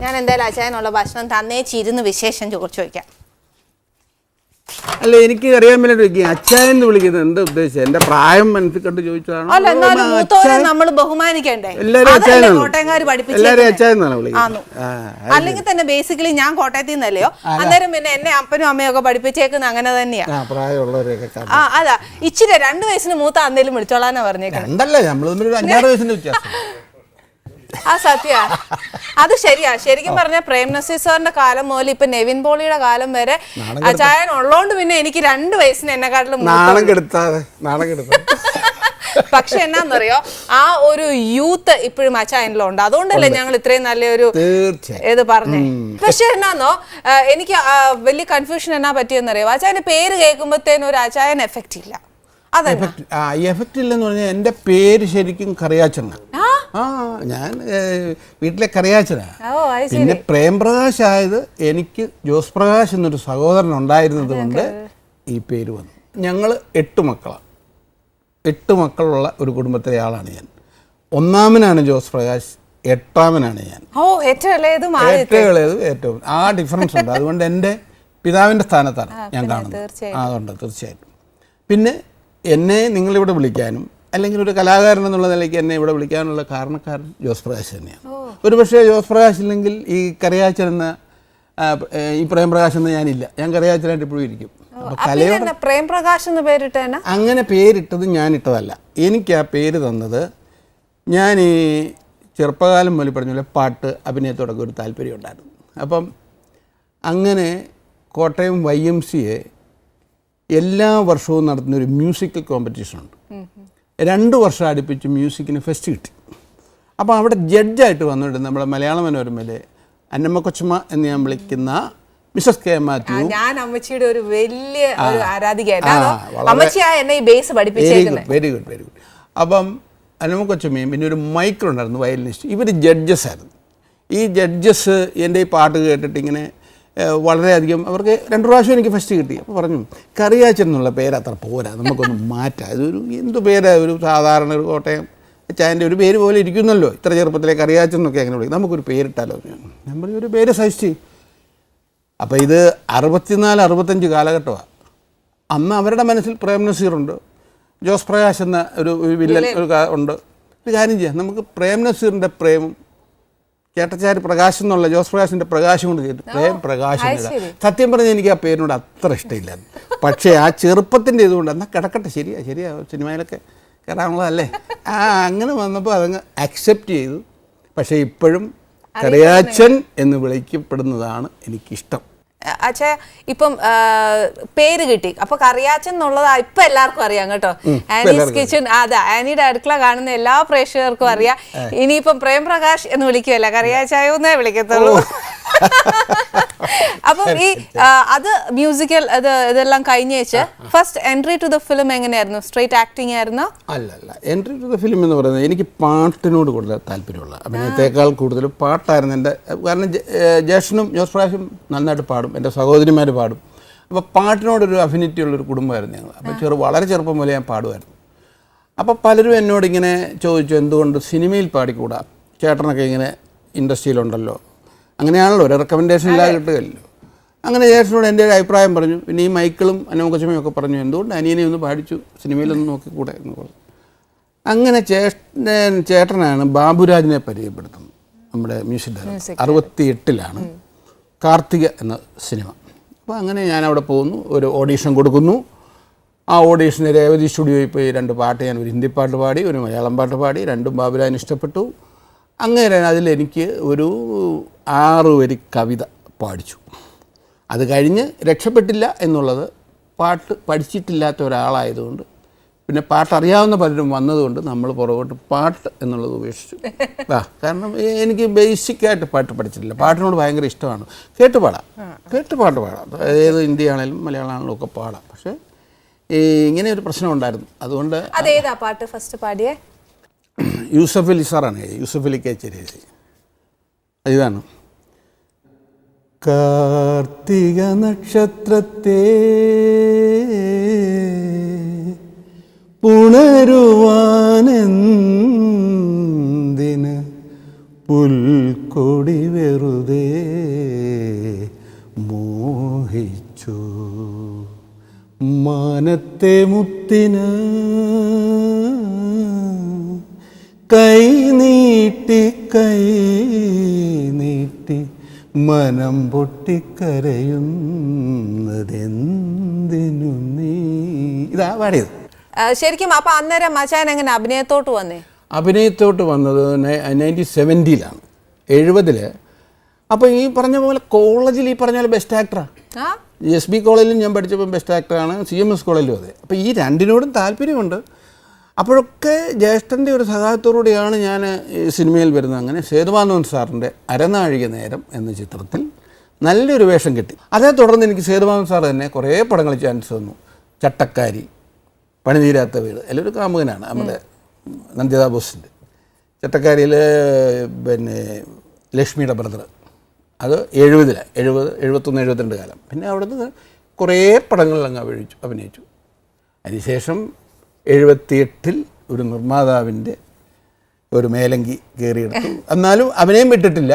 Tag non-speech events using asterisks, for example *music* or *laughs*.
ഞാൻ എന്തായാലും അച്ചായനുള്ള ഭക്ഷണം തന്നേച്ചിരുന്ന് വിശേഷം ചോദിക്കാം. അല്ല എനിക്ക് അറിയാൻ വേണ്ടി എന്ന് വിളിക്കുന്നത് എന്താ ഉദ്ദേശിച്ചത് എന്റെ പ്രായം മനസ്സിൽ കണ്ട് ചോദിച്ചതാണോ? അല്ല എന്നാലും നമ്മൾ ബഹുമാനിക്കണ്ടേ. കോട്ടയംകാർ വിളിക്കുന്നത്? അല്ലെങ്കിൽ തന്നെ ബേസിക്കലി ഞാൻ കോട്ടയത്തിൽ നിന്നല്ലയോ അന്നേരം പിന്നെ എന്നെ അപ്പനും അമ്മയും ഒക്കെ പഠിപ്പിച്ചേക്കുന്ന അങ്ങനെ തന്നെയാ. പ്രായമുള്ളവരെയൊക്കെ ആ അതാ. ഇച്ചിരി രണ്ടു വയസ്സിന് മൂത്ത അന്നേലും പറഞ്ഞേക്കുന്നത് രണ്ടല്ലേ നമ്മൾ തമ്മിൽ ഒരു അഞ്ചാറ് വയസ്സിന്റെ വ്യത്യാസം. *laughs* ആ സത്യ. അത് ശരിയാ. ശരിക്കും പറഞ്ഞ പ്രേം നസീർ സാറിന്റെ കാലം മുതൽ ഇപ്പൊ നെവിൻ പോളിയുടെ കാലം വരെ അച്ചായൻ ഉള്ളോണ്ട് പിന്നെ എനിക്ക് രണ്ട് വയസ്സിന് എന്നെക്കാട്ടിലും കാട്ടിലും നാണം കെടുത്താതെ. നാണം കെടുത്താതെ. *laughs* പക്ഷെ എന്നാന്നറിയോ? ആ ഒരു യൂത്ത് ഇപ്പോഴും അച്ചായനിലുണ്ട്. അതുകൊണ്ടല്ലേ ഞങ്ങൾ ഇത്രയും നല്ലൊരു ഇത് പറഞ്ഞേ. പക്ഷെ എന്നാന്നോ എനിക്ക് വലിയ കൺഫ്യൂഷൻ എന്നാ പറ്റിയെന്നറിയോ? അച്ചായന്റെ പേര് കേൾക്കുമ്പോഴത്തേനും ഒരു അച്ചായൻ എഫക്റ്റ് ഇല്ല. എഫക്റ്റ് ഇല്ലെന്ന് പറഞ്ഞാൽ എന്റെ പേര് ശരിക്കും കറിയാച്ചെന്ന ആ? ഞാൻ വീട്ടിലെ കറിയാച്ചനാ. പിന്നെ പ്രേംപ്രകാശ് ആയത് എനിക്ക് ജോസ് പ്രകാശ് എന്നൊരു സഹോദരൻ ഉണ്ടായിരുന്നത് കൊണ്ട് ഈ പേര് വന്നു. ഞങ്ങൾ എട്ട് മക്കളാണ് എട്ട് മക്കളുള്ള ഒരു കുടുംബത്തിലെ ആളാണ് ഞാൻ. ഒന്നാമനാണ് ജോസ് പ്രകാശ് എട്ടാമനാണ് ഞാൻ. ഏറ്റവും ഏറ്റവും ആ ഡിഫറൻസ് ഉണ്ട്. അതുകൊണ്ട് എന്റെ പിതാവിന്റെ സ്ഥാനത്താണ് ഞാൻ കാണുന്നത്. അതുണ്ട് തീർച്ചയായിട്ടും. പിന്നെ എന്നെ നിങ്ങളിവിടെ വിളിക്കാനും അല്ലെങ്കിൽ ഒരു കലാകാരൻ എന്നുള്ള നിലയ്ക്ക് എന്നെ ഇവിടെ വിളിക്കാനുള്ള കാരണക്കാരൻ ജോസ് പ്രകാശ് തന്നെയാണ്. ഒരു പക്ഷേ ജോസ് പ്രകാശ് ഇല്ലെങ്കിൽ ഈ കറിയാച്ചൻ എന്ന ഈ പ്രേംപ്രകാശ് എന്ന ഞാനില്ല. ഞാൻ കറിയാച്ചനായിട്ട് ഇപ്പോഴും ഇരിക്കും. അപ്പോൾ കലയോട് പിന്നെ പ്രേം പ്രകാശ് എന്ന് പേരിട്ട് തന്നെ അങ്ങനെ പേരിട്ടത് ഞാനിട്ടതല്ല. എനിക്ക് ആ പേര് തന്നത് ഞാൻ ഈ ചെറുപ്പകാലം മുതൽ പറഞ്ഞ പോലെ പാട്ട് അഭിനയത്തോടൊക്കെ ഒരു താല്പര്യം ഉണ്ടായിരുന്നു. അപ്പം അങ്ങനെ Kottayam Y M C A എല്ലാ വർഷവും നടത്തുന്ന ഒരു മ്യൂസിക്കൽ കോമ്പറ്റീഷൻ ഉണ്ട്. രണ്ട് വർഷം അടുപ്പിച്ച് മ്യൂസിക്കിന് ഫെസ്റ്റ് കിട്ടി. അപ്പോൾ അവിടെ ജഡ്ജായിട്ട് വന്നിട്ട് നമ്മുടെ മലയാള മനോരമയിലെ അന്നമ്മ കൊച്ചമ്മ എന്ന് ഞാൻ വിളിക്കുന്ന മിസസ് കെ മാത്യു. ഞാൻ അമ്മച്ചിയുടെ ഒരു വലിയ very good very good very good അപ്പം അന്നമ്മ കൊച്ചമ്മയും പിന്നെ ഒരു മൈക്കിളുണ്ടായിരുന്നു വയലിനിസ്റ്റ് ഇവർ ജഡ്ജസ് ആയിരുന്നു. ഈ ജഡ്ജസ് എന്റെ ഈ പാട്ട് കേട്ടിട്ട് ഇങ്ങനെ വളരെയധികം അവർക്ക് രണ്ട് പ്രാവശ്യം എനിക്ക് ഫസ്റ്റ് കിട്ടി. അപ്പോൾ പറഞ്ഞു കറിയാച്ചൻ എന്നുള്ള പേര് അത്ര പോരാ നമുക്കൊന്ന് മാറ്റാം. ഇതൊരു എന്ത് പേരാണ് ഒരു സാധാരണ ഒരു കോട്ടയം ചായന്റെ ഒരു പേര് പോലെ ഇരിക്കുന്നല്ലോ. ഇത്ര ചെറുപ്പത്തിലെ കറിയാച്ചൻ എന്നൊക്കെ അങ്ങനെ വിളിക്കും. നമുക്കൊരു പേരിട്ടാലോ? നമ്മൾ ഒരു പേര് ചെയ്യും അപ്പോൾ ഇത് അറുപത്തിനാല് അറുപത്തഞ്ച് കാലഘട്ടമാണ് അന്ന് അവരുടെ മനസ്സിൽ പ്രേം നസീറുണ്ട് ജോസ് പ്രകാശ് എന്ന ഒരു ഒരു വില്ലൻ ഒരു ഉണ്ട്. ഒരു കാര്യം ചെയ്യാം. നമുക്ക് പ്രേം നസീറിന്റെ പ്രേമും ചേട്ടച്ചാരി പ്രകാശം എന്നുള്ള ജോസ് പ്രകാശിന്റെ പ്രകാശം കൊണ്ട് പ്രേം പ്രകാശം സത്യം പറഞ്ഞാൽ എനിക്ക് ആ പേരിനോട് അത്ര ഇഷ്ടമില്ലായിരുന്നു. പക്ഷേ ആ ചെറുപ്പത്തിന്റെ ഇതുകൊണ്ട് എന്നാൽ കിടക്കട്ടെ ശരിയാ ശരിയാ സിനിമയിലൊക്കെ കയറാനുള്ളതല്ലേ. ആ അങ്ങനെ വന്നപ്പോൾ അതങ്ങ് അക്സെപ്റ്റ് ചെയ്തു. പക്ഷേ ഇപ്പോഴും കരയാച്ചൻ എന്ന് വിളിക്കപ്പെടുന്നതാണ് എനിക്കിഷ്ടം. അച്ഛാ ഇപ്പം പേര് കിട്ടി. അപ്പൊ കറിയാച്ചൻ എന്നുള്ളത് ഇപ്പൊ എല്ലാവർക്കും അറിയാം കേട്ടോ. ആനീസ് കിച്ചൺ അതെ ആനിയുടെ അടുക്കള കാണുന്ന എല്ലാ പ്രേക്ഷകർക്കും അറിയാം. ഇനിയിപ്പം പ്രേം പ്രകാശ് എന്ന് വിളിക്കുമല്ല കറിയാച്ചായോ എന്നേ വിളിക്കത്തുള്ളൂ *laughs* അപ്പം ഈ *laughs* അത് മ്യൂസിക്കൽ അത് ഇതെല്ലാം കഴിഞ്ഞേച്ച് first entry to the film എങ്ങനെയായിരുന്നു? സ്ട്രേറ്റ് ആക്ടിംഗ് ആയിരുന്നു? അല്ല അല്ല എൻട്രി ടു ദ ഫിലിം എന്ന് പറയുന്നത് എനിക്ക് പാട്ടിനോട് കൂടുതൽ താല്പര്യമുള്ള അഭിനയത്തെക്കാൾ കൂടുതൽ പാട്ടായിരുന്നു എന്റെ കാരണം ജേഷനും ജോസ് പ്രാവശ്യം നന്നായിട്ട് പാടും എന്റെ സഹോദരിമാർ പാടും. അപ്പോൾ പാട്ടിനോടൊരു അഫിനിറ്റി ഉള്ളൊരു കുടുംബമായിരുന്നു ഞങ്ങൾ അപ്പോൾ ചെറു വളരെ ചെറുപ്പം മുതലേ ഞാൻ പാടുമായിരുന്നു. അപ്പോൾ പലരും എന്നോട് ഇങ്ങനെ ചോദിച്ചു എന്തുകൊണ്ട് സിനിമയിൽ പാടിക്കൂടാ? ചേട്ടനൊക്കെ ഇങ്ങനെ ഇൻഡസ്ട്രിയിലുണ്ടല്ലോ അങ്ങനെയാണല്ലോ ഒരു റെക്കമെൻഡേഷൻ ഇല്ലാതെ കിട്ടുകയല്ലോ അങ്ങനെ ചേട്ടനോട് എന്റെ ഒരു അഭിപ്രായം പറഞ്ഞു. പിന്നെ ഈ മൈക്കിളും അനോകച്ചമയും ഒക്കെ പറഞ്ഞു എന്തുകൊണ്ട് അനിയനെ ഒന്ന് പാടിച്ചു സിനിമയിലൊന്ന് നോക്കിക്കൂടെ? എന്ന് പറഞ്ഞു. അങ്ങനെ ചേട്ടൻ ചേട്ടനാണ് ബാബുരാജിനെ പരിചയപ്പെടുത്തുന്നത് നമ്മുടെ മ്യൂസിക് ഡയറക്ടർ. അറുപത്തി എട്ടിലാണ് കാർത്തിക എന്ന സിനിമ. അപ്പോൾ അങ്ങനെ ഞാൻ അവിടെ പോകുന്നു ഒരു ഓഡീഷൻ കൊടുക്കുന്നു. ആ ഓഡീഷന് രേവതി സ്റ്റുഡിയോയിൽ പോയി രണ്ട് പാട്ട് ഞാൻ ഒരു ഹിന്ദി പാട്ട് പാടി ഒരു മലയാളം പാട്ട് പാടി രണ്ടും ബാബുരാജിന് ഇഷ്ടപ്പെട്ടു. അങ്ങനെ അതിലെനിക്ക് ഒരു ആറ് വരി കവിത പാടിച്ചു. അത് കഴിഞ്ഞ് രക്ഷപ്പെട്ടില്ല എന്നുള്ളത് പാട്ട് പഠിച്ചിട്ടില്ലാത്ത ഒരാളായതുകൊണ്ട് പിന്നെ പാട്ടറിയാവുന്ന പലരും വന്നതുകൊണ്ട് നമ്മൾ പുറകോട്ട് പാട്ട് എന്നുള്ളത് ഉപേക്ഷിച്ചു. *laughs* ആ കാരണം എനിക്ക് ബേസിക്കായിട്ട് പാട്ട് പഠിച്ചിട്ടില്ല. പാട്ടിനോട് ഭയങ്കര ഇഷ്ടമാണ്. കേട്ട് പാടാം. കേട്ട് പാട്ട് പാടാം. ഏത് ഹിന്ദി ആണെങ്കിലും മലയാളം ആണെങ്കിലും ഒക്കെ പാടാം. പക്ഷേ ഈ ഇങ്ങനെ ഒരു പ്രശ്നം ഉണ്ടായിരുന്നു. അതുകൊണ്ട് അതേതാ പാട്ട് ഫസ്റ്റ് പാടിയേ? യൂസഫ് അലി സാറാണ്. യൂസഫ് അലി കേച്ചേരി ഇതാണ്. കാർത്തിക നക്ഷത്രത്തെ പുണരുവാനെന്തിന് പുൽക്കൊടി വെറുതെ മോഹിച്ചു? മാനത്തെ മുത്തിന് കൈ നീട്ടി കൈ നീട്ടി മനം പൊട്ടിക്കരയുന്നതെന്തിനു നീ? ഇതാ പാടിയത്. ശരിക്കും അപ്പൊ അന്നേരം മച്ചാൻ എങ്ങനെ അഭിനയത്തോട്ട് വന്നേ? അഭിനയത്തോട്ട് വന്നത് നയന്റീൻ സെവന്റിയിലാണ് എഴുപതിൽ അപ്പോൾ ഈ പറഞ്ഞ പോലെ കോളേജിൽ ഈ പറഞ്ഞ പോലെ ബെസ്റ്റ് ആക്ടറാണ് എസ് ബി കോളേജിലും ഞാൻ പഠിച്ചപ്പോൾ ബെസ്റ്റ് ആക്ടറാണ് സി എം എസ് കോളേജിലും അതെ. അപ്പോൾ ഈ രണ്ടിനോടും താല്പര്യമുണ്ട്. അപ്പോഴൊക്കെ ജ്യേഷ്ഠന്റെ ഒരു സഹായത്തോടുകൂടിയാണ് ഞാൻ സിനിമയിൽ വരുന്നത്. അങ്ങനെ സേതുമാധവൻ സാറിന്റെ അരനാഴിക നേരം എന്ന ചിത്രത്തിൽ നല്ലൊരു വേഷം കിട്ടി. അതേ തുടർന്ന് എനിക്ക് സേതുമാധവൻ സാർ തന്നെ കുറേ പടങ്ങൾ ചാൻസ് തന്നു. ചട്ടക്കാരി പണിതീരാത്ത വീട്. എല്ലാവരും കാമുകനാണ്. നമ്മുടെ നന്ദിത ബോസിന്റെ. ചട്ടക്കാരിയിൽ പിന്നെ ലക്ഷ്മിയുടെ ബ്രദർ അത് എഴുപതിലാണ് എഴുപത് എഴുപത്തൊന്ന് എഴുപത്തിരണ്ട് കാലം. പിന്നെ അവിടുന്ന് കുറേ പടങ്ങളിൽ അങ്ങ് അഭിനയിച്ചു അഭിനയിച്ചു. അതിനുശേഷം എഴുപത്തിയെട്ടിൽ ഒരു നിർമ്മാതാവിന്റെ ഒരു മേലങ്കി കയറിയെടുത്തു. എന്നാലും അവനെയും വിട്ടിട്ടില്ല.